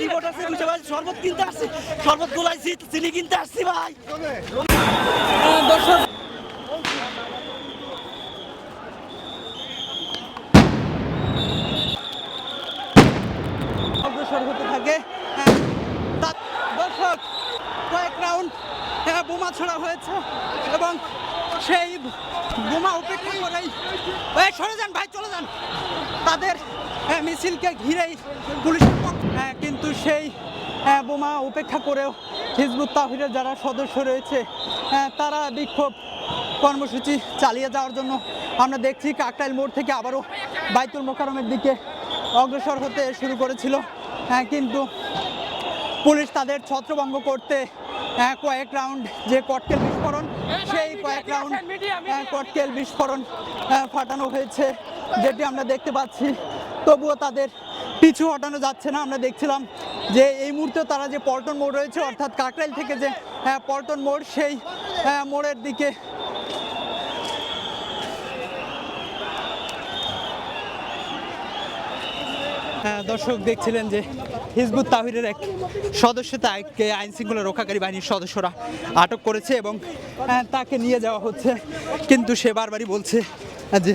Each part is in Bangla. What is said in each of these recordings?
রিপোর্ট আছে পারছি শরবত কিনতে আসছি। শরবত গোলাইছি চিনি কিনতে আসছি ভাই। দর্শক হতে থাকে। হ্যাঁ, দর্শক কয়েক রাউন্ড হ্যাঁ, বোমা ছোড়া হয়েছে এবং সেই বোমা উপেক্ষা করেই সরে যান ভাই চলে যান। তাদের মিছিলকে ঘিরেই পুলিশের হ্যাঁ, কিন্তু সেই হ্যাঁ, বোমা উপেক্ষা করেও হিজবুত তাহিরের যারা সদস্য রয়েছে হ্যাঁ, তারা বিক্ষোভ কর্মসূচি চালিয়ে যাওয়ার জন্য আমরা দেখছি কাকটাইল মোড় থেকে আবারও বাইতুল মোকারমের দিকে অগ্রসর হতে শুরু করেছিল। হ্যাঁ, কিন্তু পুলিশ তাদের ছত্রভঙ্গ করতে কয়েক রাউন্ড যে কটকেল বিস্ফোরণ সেই কয়েক রাউন্ড কটকেল বিস্ফোরণ ফাটানো হয়েছে যেটি আমরা দেখতে পাচ্ছি। তবুও তাদের পিছু হটানো যাচ্ছে না। আমরা দেখছিলাম যে এই মুহূর্তে তারা যে পল্টন মোড় রয়েছে অর্থাৎ কাকরাইল থেকে যে আহ, পল্টন মোড় সেই মোড়ের দিকে হ্যাঁ, দর্শক দেখছিলেন যে হিজবুত তাহিরের এক সদস্য তাকে আইন শৃঙ্খলা রক্ষাকারী বাহিনীর সদস্যরা আটক করেছে এবং তাকে নিয়ে যাওয়া হচ্ছে। কিন্তু সে বারবারই বলছে যে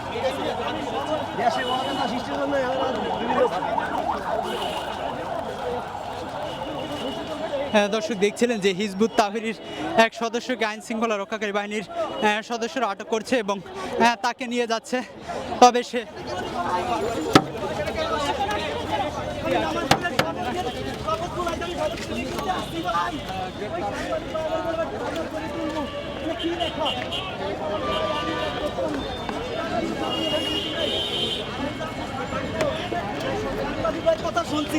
হ্যাঁ, দর্শক দেখছিলেন যে হিজবুত তাহিরির এক সদস্যকে আইন শৃঙ্খলা রক্ষাকারী বাহিনীর সদস্যরা আটক করছে এবং তাকে নিয়ে যাচ্ছে। তবে সে কথা শুনছি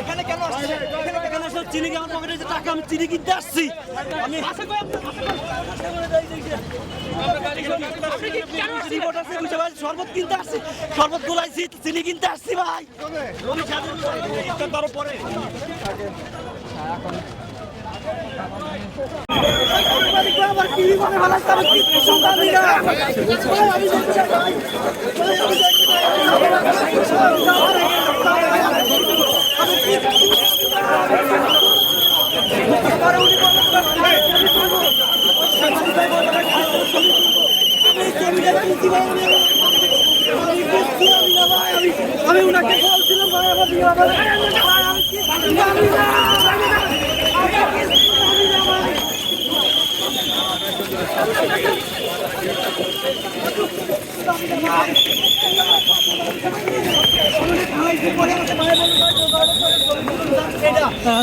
এখানে কেন আসছেন এখানে আসলে চিনি আমার পকেটে আমি চিনি কিনতে আসছি শরবত কিনতে আসছি শরবত গোলাইছি চিনি কিনতে আসছি ভাই পরে আমার কি মনে ভালো আমি কি সংবাদ আমি উনাকে বলছিলাম ভাই আমার বিয়ে হবে ভাই আমি কি আমি না আমি না আমি না ভাই আহ,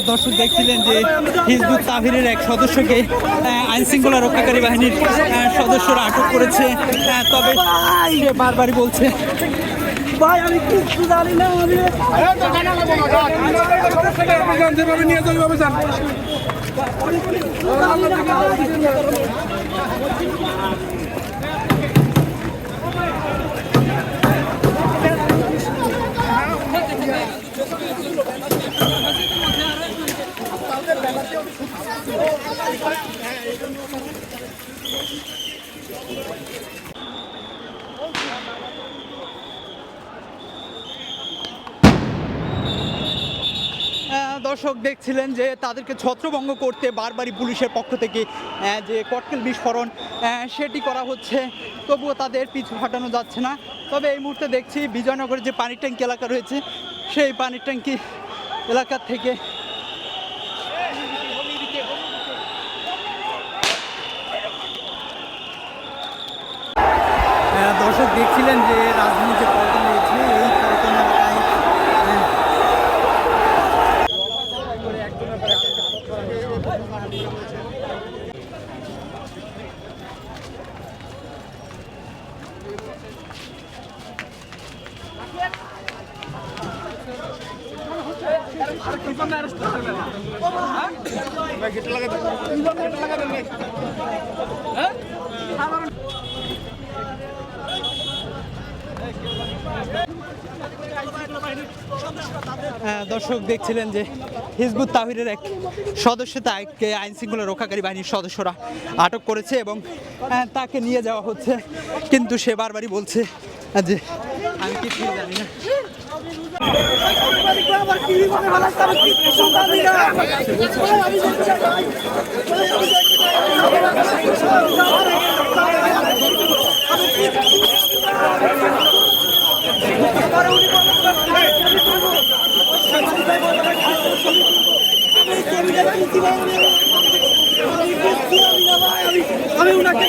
দর্শক দেখছিলেন যে হিজবুত তাহিরের এক সদস্যকে আহ, আইন শৃঙ্খলা রক্ষাকারী বাহিনীর সদস্যরা আটক করেছে। তবে সে বারবারই বলছে ভাই আমি কিছু জানি না আমি যেভাবে নিয়ে যাবে দর্শক দেখছিলেন যে তাদেরকে ছত্রভঙ্গ করতে বারবারই পুলিশের পক্ষ থেকে যে কটকেল বিস্ফোরণ সেটি করা হচ্ছে। তবুও তাদের পিছু হাঁটানো যাচ্ছে না। তবে এই মুহূর্তে দেখছি বিজয়নগরের যে পানির ট্যাঙ্কি এলাকা রয়েছে, সেই পানির ট্যাঙ্কি এলাকা থেকে আহ, দর্শক দেখছিলেন যে রাজধানী যে পল্টন রয়েছে এই পল্টন এলাকায় আহ, দর্শক দেখছিলেন যে হিজবুত তাহিরের এক সদস্য তাকে আইন শৃঙ্খলা রক্ষাকারী বাহিনীর সদস্যরা আটক করেছে এবং আহ, তাকে নিয়ে যাওয়া হচ্ছে। কিন্তু সে বারবারই বলছে যে আমি কিছু জানি না। আমি ওনাকে